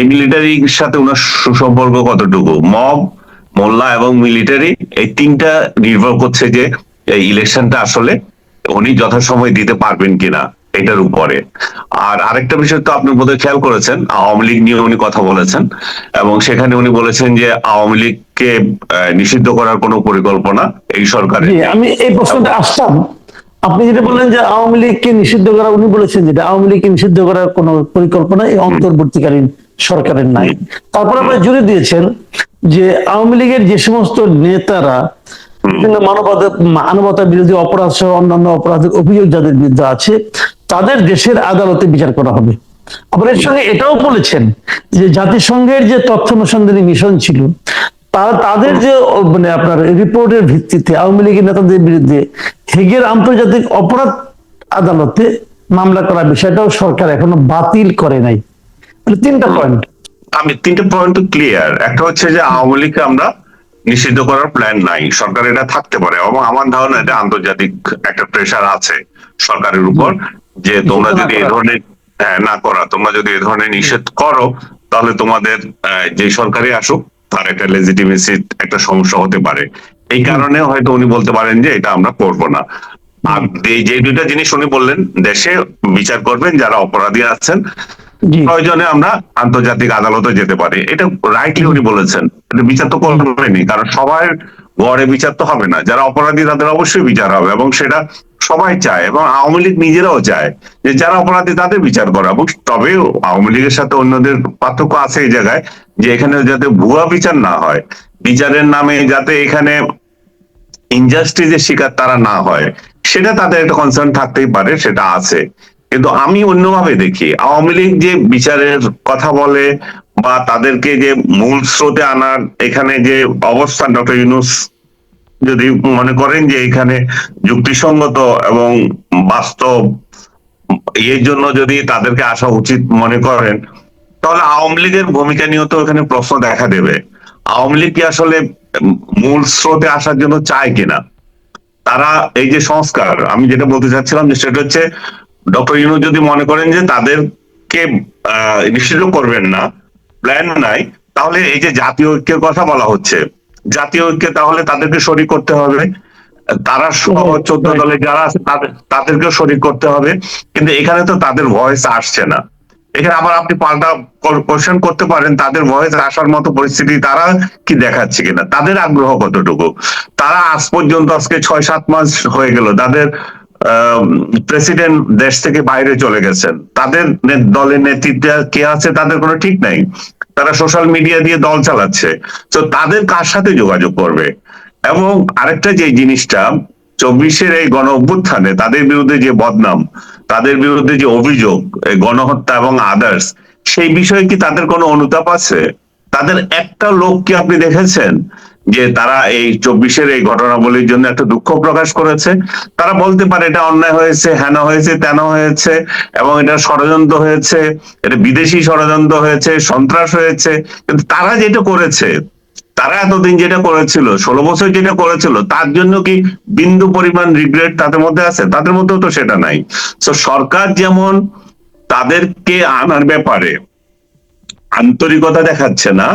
এই মিলিটারির সাথে ওনার সুসম্পর্ক কতটুকু? মব মোল্লা এবং মিলিটারি এই তিনটা নির্ভর করছে যে এই ইলেকশনটা আসলে উনি যথাসময় দিতে পারবেন কিনা এটার উপরে। আর আরেকটা বিষয় তো আপনি বোধহয় খেয়াল করেছেন আওয়ামী লীগ নিয়ে উনি কথা বলেছেন এবং সেখানে উনি বলেছেন যে আওয়ামী লীগকে নিষিদ্ধ করার কোনো পরিকল্পনা এই সরকারের আমি এই প্রশ্নটা আসতাম। আপনি যেটা বললেন যে আওয়ামী লীগকে নিষিদ্ধ করা উনি বলেছেন যেটা আওয়ামী লীগকে নিষিদ্ধ করার কোন পরিকল্পনা এই অন্তর্বর্তীকালীন সরকারের নাই। তারপর আপনি জুড়ে দিয়েছেন যে আওয়ামী লীগের যে সমস্ত নেতারা, বিভিন্ন মানবতা মানবতা বিরোধী অপরাধ সহ অন্যান্য অপরাধের অভিযোগ যাদের বিরুদ্ধে আছে, তাদের দেশের আদালতে বিচার করা হবে। এর সঙ্গে এটাও বলেছেন যে জাতিসংঘের যে তথ্য অনুসন্ধানী মিশন ছিল তারা তাদের যে মানে আপনার রিপোর্টের ভিত্তিতে আওয়ামী লীগের নেতাদের বিরুদ্ধে হেগের আন্তর্জাতিক অপরাধ আদালতে মামলা করার বিষয়টাও সরকার এখনও বাতিল করে নাই। তিনটা পয়েন্ট আমি তিনটে পয়েন্ট ক্লিয়ার একটা হচ্ছে যে আওয়ামী লীগকে আমরা নিষিদ্ধ করার প্ল্যান নাই। সরকার এটা থাকতে পারে এবং আমার ধারণা এটা আন্তর্জাতিক একটা প্রেশার আছে সরকারের উপর যে তোমরা যদি এই ধরনের হ্যাঁ, না করা তোমরা যদি এই ধরনের নিষেধ করো তাহলে তোমাদের যে সরকারই আসুক তার একটা লেজিটিমেসি একটা সমস্যা হতে পারে। এই কারণে হয়তো উনি বলতে পারেন যে এটা আমরা করব না। আর যে- দুইটা জিনিস উনি বললেন দেশে বিচার করবেন যারা অপরাধী আছেন প্রয়োজনে আমরা আন্তর্জাতিক আদালতে যেতে পারি। এটা রাইটলি উনি বলেছেন। এটা বিচার তো করবেনি কারণ সবার গড়ে বিচার তো হবে না। যারা অপরাধী, তাদের অবশ্যই বিচার হবে এবং সেটা সবাই চায় এবং আওয়ামী লীগ নিজেরাও চায় যে যারা অপরাধী, তাদের বিচার করা। এবং তবে আওয়ামী লীগের সাথে অন্যদের পার্থক্য আছে এই জায়গায় যে এখানে যাতে ভুয়া বিচার না হয়, বিচারের নামে যাতে এখানে ইনজাস্টিসের শিকার তারা না হয়, সেটা তাদের একটা কনসার্ন থাকতেই পারে, সেটা আছে। কিন্তু আমি অন্যভাবে দেখি। আওয়ামী লীগ যে বিচারের কথা বলে বা তাদেরকে যে মূল স্রোতে আনার এখানে যে অবস্থান, ডক্টর ইউনুস যদি মনে করেন যে এখানে যুক্তিসঙ্গত এবং বাস্তব এর জন্য যদি তাদেরকে আসা উচিত মনে করেন, তাহলে আওয়ামী লীগের ভূমিকা নিয়েও তো এখানে প্রশ্ন দেখা দেবে। আওয়ামী লীগ কি আসলে মূল স্রোতে আসার জন্য চায় কিনা? তারা এই যে সংস্কার, আমি যেটা বলতে চাচ্ছিলাম যে সেটা হচ্ছে ডক্টর ইউনু যদি মনে করেন যে তাদেরকে নিষিদ্ধ করবেন না প্ল্যান নাই তাহলে এই যে জাতীয় ঐক্যের কথা বলা হচ্ছে জাতীয় ঐক্যে তাহলে তাদেরকে শরিক করতে হবে। তারা সহ চোদ্দ দলে যারা আছে তাদেরকে শরিক করতে হবে। কিন্তু এখানে তো তাদের ভয়েস আসছে না। এখানে আবার আপনি পাল্টা কোশ্চেন করতে পারেন তাদের ভয়েস আসার মতো পরিস্থিতি তারা কি দেখাচ্ছে কিনা? তাদের আগ্রহ কতটুকু? তারা আজ পর্যন্ত আজকে ছয় সাত মাস হয়ে গেল তাদের প্রেসিডেন্ট দেশ থেকে বাইরে চলে গেছেন। তাদের দলের নেতৃত্বে কে আছে তাদের কোনো ঠিক নাই। তারা সোশ্যাল মিডিয়া দিয়ে দল চালাচ্ছে। তো তাদের কার সাথে যোগাযোগ করবে? এবং আরেকটা যে জিনিসটা, চব্বিশের এই গণ অভ্যুত্থানে তাদের বিরুদ্ধে যে বদনাম, তাদের বিরুদ্ধে যে অভিযোগ গণহত্যা এবং আদার্স সেই বিষয়ে কি তাদের কোনো অনুতাপ আছে? তাদের একটা লোক কি আপনি দেখেছেন? যে তারা এই চব্বিশের এই ঘটনাবলীর জন্য একটা দুঃখ প্রকাশ করেছে। তারা বলতে পারে এটা অন্যায় হয়েছে, হেন হয়েছে, তেন হয়েছে এবং এটা ষড়যন্ত্র হয়েছে, এটা বিদেশি ষড়যন্ত্র হয়েছে, সন্ত্রাস হয়েছে। কিন্তু তারা যেটা করেছে, তারা এতদিন যেটা করেছিল, ষোলো বছর যেটা করেছিল, তার জন্য কি বিন্দু পরিমাণ রিগ্রেট তাদের মধ্যে আছে? তাদের মধ্যেও তো সেটা নাই। তো সরকার যেমন তাদেরকে আনার ব্যাপারে আন্তরিকতা দেখাচ্ছে না,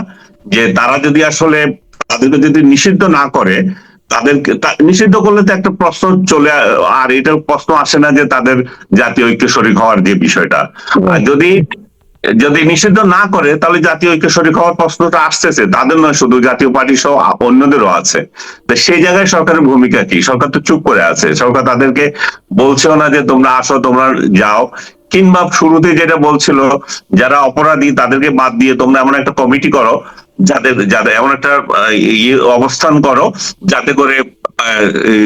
যে তারা যদি আসলে তাদেরকে যদি নিষিদ্ধ না করে তাদেরকে নিষিদ্ধ করলে তো একটা প্রশ্ন চলে আর এটা প্রশ্ন আসে না যে তাদের জাতীয় ঐক্য শরিক হওয়ার যে বিষয়টা। আর যদি যদি নিষিদ্ধ না করে তাহলে জাতীয় ঐক্য শরিক হওয়ার প্রশ্নটা আসতেছে। তাদের নয় শুধু জাতীয় পার্টি সহ অন্যদেরও আছে। তো সেই জায়গায় সরকারের ভূমিকা কি? সরকার তো চুপ করে আছে। সরকার তাদেরকে বলছেও না যে তোমরা আসো তোমরা যাও। কিংবা শুরুতে যেটা বলছিল যারা অপরাধী তাদেরকে বাদ দিয়ে তোমরা এমন একটা কমিটি করো যাদের যাদের এমন একটা ইয়ে অবস্থান করো যাতে করে আহ, এই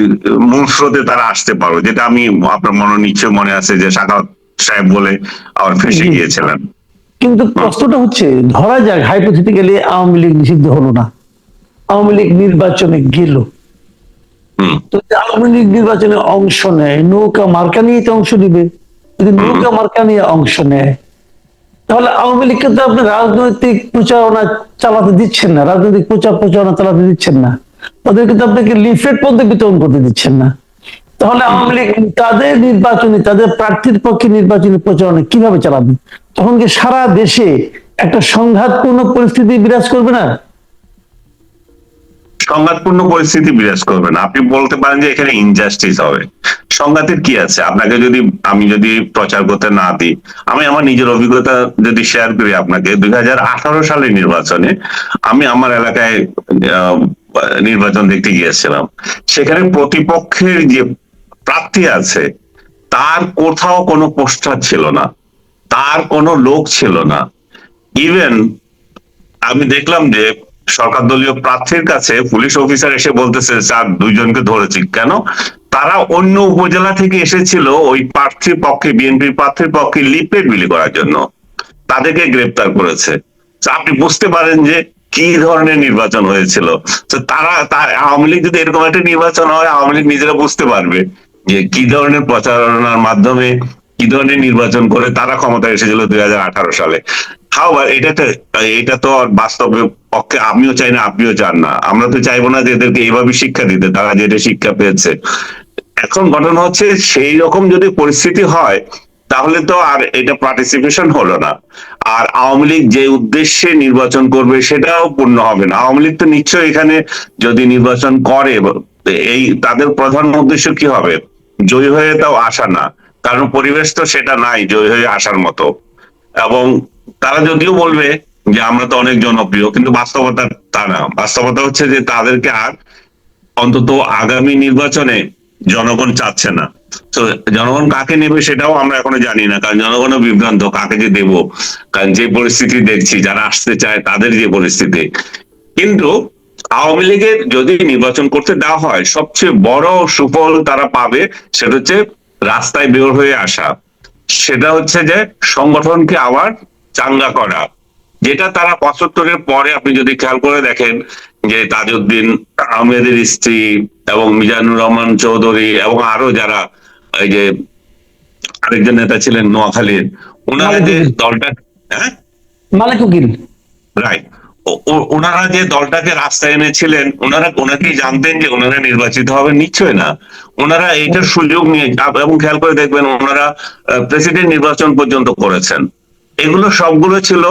মূল স্রোতে তারা আসতে পারো যেটা আমি আপনার মনে নিশ্চয় মনে আছে যে সাকাত সাহেব বলে আবার ফেসে গিয়েছিলেন। কিন্তু প্রশ্নটা হচ্ছে ধরা যাক হাইপোথেটিক্যালি আওয়ামী লীগ নিষিদ্ধ হলো না আওয়ামী লীগ নির্বাচনে গেল। তো আওয়ামী লীগ নির্বাচনে অংশ নেয় নৌকা মার্কা নিয়ে তো অংশ দিবে যদি নৌকা মার্কা নিয়ে অংশ নেয় তাহলে আওয়ামী লীগকে তো আপনি রাজনৈতিক প্রচারণা চালাতে দিচ্ছেন না, রাজনৈতিক প্রচার প্রচারণা চালাতে দিচ্ছেন না। ওদেরকে তো আপনাকে লিফলেট পর্যন্ত বিতরণ করতে দিচ্ছেন না। তাহলে আওয়ামী লীগ তাদের নির্বাচনী, তাদের প্রার্থীর পক্ষে নির্বাচনী প্রচারণা কীভাবে চালাবে? তখন কি সারা দেশে একটা সংঘাতপূর্ণ পরিস্থিতি বিরাজ করবে না? সংঘাতপূর্ণ পরিস্থিতি বিরাজ করবে না। আপনি বলতে পারেন যে এখানে ইনজাস্টিস হবে। সংঘাতের কি আছে? আপনাকে যদি, আমি যদি প্রচার করতে না দিই, আমি আমার নিজের অভিজ্ঞতা যদি শেয়ার করি আপনাকে, দুই সালের নির্বাচনে আমি আমার এলাকায় নির্বাচন দেখতে গিয়েছিলাম। সেখানে প্রতিপক্ষের যে প্রার্থী আছে, তার কোথাও কোনো পোস্টার ছিল না। তার কোনো লোক ছিল না। ইভেন আমি দেখলাম যে সরকার দলীয় প্রার্থীর কাছে পুলিশ অফিসার এসে বলতেছে স্যার দুইজনকে ধরেছি। কেন? তারা অন্য উপজেলা থেকে এসেছিল ওই প্রার্থীর পক্ষে, বিএনপির প্রার্থীর পক্ষে লিপলেট বিলি করার জন্য। তাদেরকে গ্রেপ্তার করেছে। আপনি বুঝতে পারেন যে কি ধরনের নির্বাচন হয়েছিল। তো তারা আওয়ামী লীগ যদি এরকম একটা নির্বাচন হয়, আওয়ামী লীগ নিজেরা বুঝতে পারবে যে কি ধরনের প্রচারণার মাধ্যমে, কি ধরনের নির্বাচন করে তারা ক্ষমতায় এসেছিল দুই হাজার আঠারো সালে। হাওয়ার এটা এটা তো বাস্তবে পক্ষে আমিও চাই না, আপনিও চান না। আমরা তো চাইব না যে এদেরকে এইভাবে শিক্ষা দিতে, তারা যেটা শিক্ষা পেয়েছে। এখন ঘটনা হচ্ছে সেই রকম যদি পরিস্থিতি হয়, তাহলে তো আর এটা পার্টিসিপেশন হলো না। আর আওয়ামী লীগ যে উদ্দেশ্যে নির্বাচন করবে সেটাও পূর্ণ হবে না। আওয়ামী লীগ তো নিশ্চয়ই এখানে যদি নির্বাচন করে, এই তাদের প্রধান উদ্দেশ্য কি হবে? জয়ী হয়ে তাও আসা না। কারণ পরিবেশ তো সেটা নাই, জয়ী হয়ে আসার মতো। এবং তারা যদিও বলবে যে আমরা তো অনেক জনপ্রিয়, কিন্তু বাস্তবতা তা না। বাস্তবতা হচ্ছে যে তাদেরকে আর অন্তত আগামী নির্বাচনে জনগণ চাচ্ছে না। তো জনগণ কাকে নেবে সেটাও আমরা এখনও জানি না, কারণ জনগণও বিভ্রান্ত কাকে যে দেব, কারণ যে পরিস্থিতি দেখছি, যারা আসতে চায় তাদের যে পরিস্থিতি। কিন্তু আওয়ামী লীগের যদি নির্বাচন করতে দেওয়া হয়, সবচেয়ে বড় সুফল তারা পাবে সেটা হচ্ছে রাস্তায় বের হয়ে আসা। সেটা হচ্ছে যে সংগঠনকে আবার চাঙ্গা করা। যেটা তারা পঁচাত্তরের পরে আপনি যদি খেয়াল করে দেখেন যে তাজউদ্দিন আহমেদের স্ত্রী এবং মিজানুর রহমান চৌধুরী এবং আরও যারা এই যে আরেকজন নেতা ছিলেন নোয়াখালীর ওনারা যে দলটা হ্যাঁ? রাইট ওনারা যে দলটাকে রাস্তায় এনেছিলেন ওনারা ওনাকেই জানতেন যে ওনারা নির্বাচিত হবেন নিশ্চয় না। ওনারা এইটার সুযোগ নিয়ে এবং খেয়াল করে দেখবেন ওনারা প্রেসিডেন্ট নির্বাচন পর্যন্ত করেছেন। এগুলো সবগুলো ছিল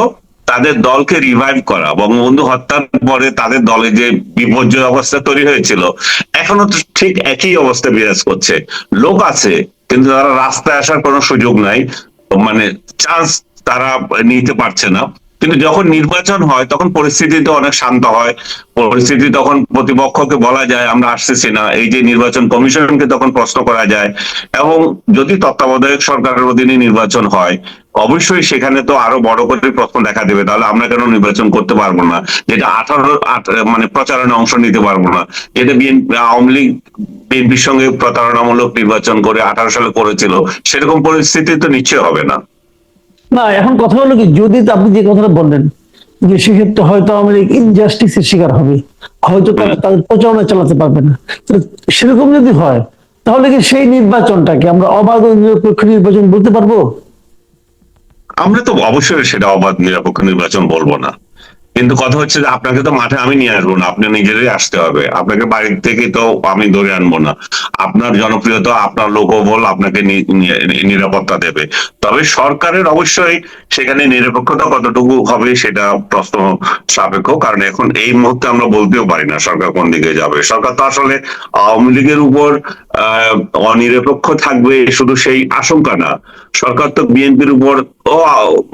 তাদের দলকে রিভাইভ করা। বঙ্গবন্ধু হত্যার পরে তাদের দলে যে বিপর্যয় অবস্থা তৈরি হয়েছিল, এখনও তো ঠিক একই অবস্থা বিরাজ করছে। লোক আছে, কিন্তু তারা রাস্তায় আসার কোনো সুযোগ নাই। মানে চান্স তারা নিতে পারছে না। কিন্তু যখন নির্বাচন হয়, তখন পরিস্থিতি তো অনেক শান্ত হয়। পরিস্থিতি তখন প্রতিপক্ষকে বলা যায়, আমরা আসতেছি না। এই যে নির্বাচন কমিশনকে তখন প্রশ্ন করা যায়। এবং যদি তত্ত্বাবধায়ক সরকারের অধীনে নির্বাচন হয়, অবশ্যই সেখানে তো আরও বড় করে প্রশ্ন দেখা দেবে। তাহলে আমরা কেন নির্বাচন করতে পারব না? যেটা আঠারো মানে প্রচারণে অংশ নিতে পারব না। যেটা বিএনপি আওয়ামী লীগ, বিএনপির সঙ্গে প্রতারণামূলক নির্বাচন করে আঠারো সালে করেছিল, সেরকম পরিস্থিতি তো নিশ্চয় হবে না। না এখন কথা হলো কি যদি আপনি যে কথাটা বললেন যে সেক্ষেত্রে হয়তো আওয়ামী ইনজাস্টিস ইনজাস্টিসের শিকার হবে। হয়তো তারা তাদের প্রচারণা চালাতে পারবে না। তো সেরকম যদি হয় তাহলে কি সেই নির্বাচনটাকে আমরা অবাধ ও নিরপেক্ষ নির্বাচন বলতে পারব? আমরা তো অবশ্যই সেটা অবাধ নিরপেক্ষ নির্বাচন বলব না। কিন্তু কথা হচ্ছে যে আপনাকে তো মাঠে আমি নিয়ে আসব না আপনি নিজেরই আসতে হবে। আপনাকে বাড়ির থেকে তো আমি ধরে আনব না। আপনার জনপ্রিয়তা আপনার লোকবল আপনাকে নিরাপত্তা দেবে। তবে সরকারের অবশ্যই সেখানে নিরপেক্ষতা কতটুকু হবে সেটা প্রশ্ন সাপেক্ষ কারণ এখন এই মুহূর্তে আমরা বলতেও পারি না সরকার কোন দিকে যাবে। সরকার তো আসলে আওয়ামী লীগের উপর আহ, অনিরপেক্ষ থাকবে শুধু সেই আশঙ্কা না। সরকার তো বিএনপির উপর ও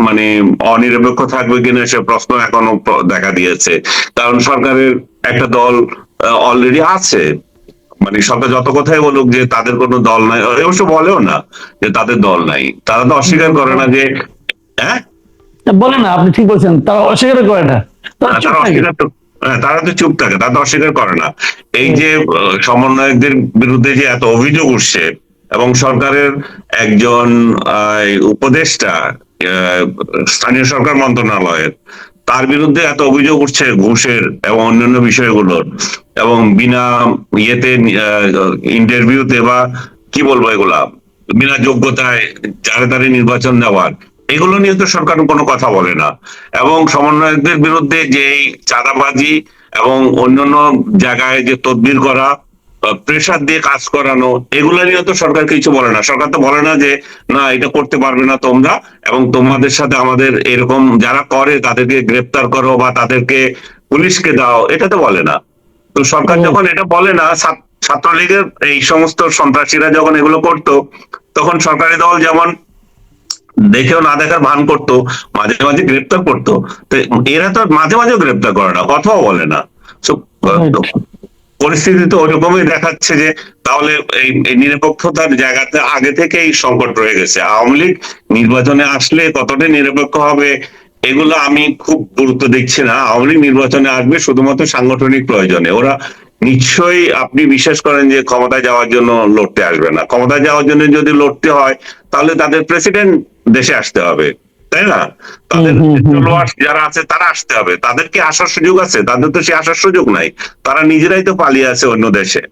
মানে অনিরপেক্ষ থাকবে কিনা সে প্রশ্ন এখনও দেখা দিয়েছে। কারণ সরকারের একটা দল অলরেডি আছে। মানে সরকার যত কথাই বলুক যে তাদের কোনো দল নাই অবশ্য বলেও না যে তাদের দল নাই। তারা তো অস্বীকার করে না যে হ্যাঁ? বলে না আপনি ঠিক বলছেন তারা অস্বীকার করে না। তারা। অস্বীকার তো- হ্যাঁ, তারা তো চুপ থাকে তারা তো অস্বীকার করে না। এই যে সমন্বয়কদের বিরুদ্ধে যে এত অভিযোগ উঠছে এবং সরকারের একজন উপদেষ্টা স্থানীয় সরকার মন্ত্রণালয়ের তার বিরুদ্ধে এত অভিযোগ উঠছে ঘুষের এবং অন্যান্য বিষয়গুলোর। এবং বিনা ইয়েতে ইন্টারভিউতে বা কি বলব এগুলা? বিনা যোগ্যতায় যারে তারে নির্বাচন দেওয়ার এগুলো নিয়ে তো সরকার কোনো কথা বলে না। এবং সমন্বয়কদের বিরুদ্ধে যে চাঁদাবাজি এবং অন্যান্য জায়গায় যে তদবির করা প্রেশার দিয়ে কাজ করানো এগুলো নিয়ে তো সরকার কিছু বলে না। সরকার তো বলে না যে না এটা করতে পারবে না তোমরা এবং তোমাদের সাথে আমাদের এরকম যারা করে তাদেরকে গ্রেপ্তার করো বা তাদেরকে পুলিশকে দাও। এটা তো বলে না। তো সরকার যখন এটা বলে না ছাত্রলীগের এই সমস্ত সন্ত্রাসীরা যখন এগুলো করতো তখন সরকারি দল যেমন দেখেও না দেখার ভান করতো মাঝে মাঝে গ্রেপ্তার করতো। তো এরা তো মাঝে মাঝে গ্রেপ্তার করে না কথাও বলে না. পরিস্থিতি তো ওরকমই দেখাচ্ছে যে তাহলে এই নিরপেক্ষতার জায়গাতে আগে থেকেই সংকট রয়ে গেছে। আওয়ামী লীগ নির্বাচনে আসলে কতটা নিরপেক্ষ হবে, এগুলো আমি খুব গুরুত্ব দিচ্ছি না। আওয়ামী লীগ নির্বাচনে আসবে শুধুমাত্র সাংগঠনিক প্রয়োজনে। ওরা নিশ্চয়ই আপনি বিশ্বাস করেন যে ক্ষমতায় যাওয়ার জন্য লড়তে আসবে না। ক্ষমতায় যাওয়ার জন্য যদি লড়তে হয়, তাহলে তাদের প্রেসিডেন্ট দেশে আসতে হবে। তাই না? তাদের। ফলোয়ার্স যারা আছে তারা আসতে হবে। তাদের কি আসার সুযোগ আছে? তাদের তো সে আসার সুযোগ নাই। তারা নিজেরাই তো পালিয়ে আছে অন্য দেশে।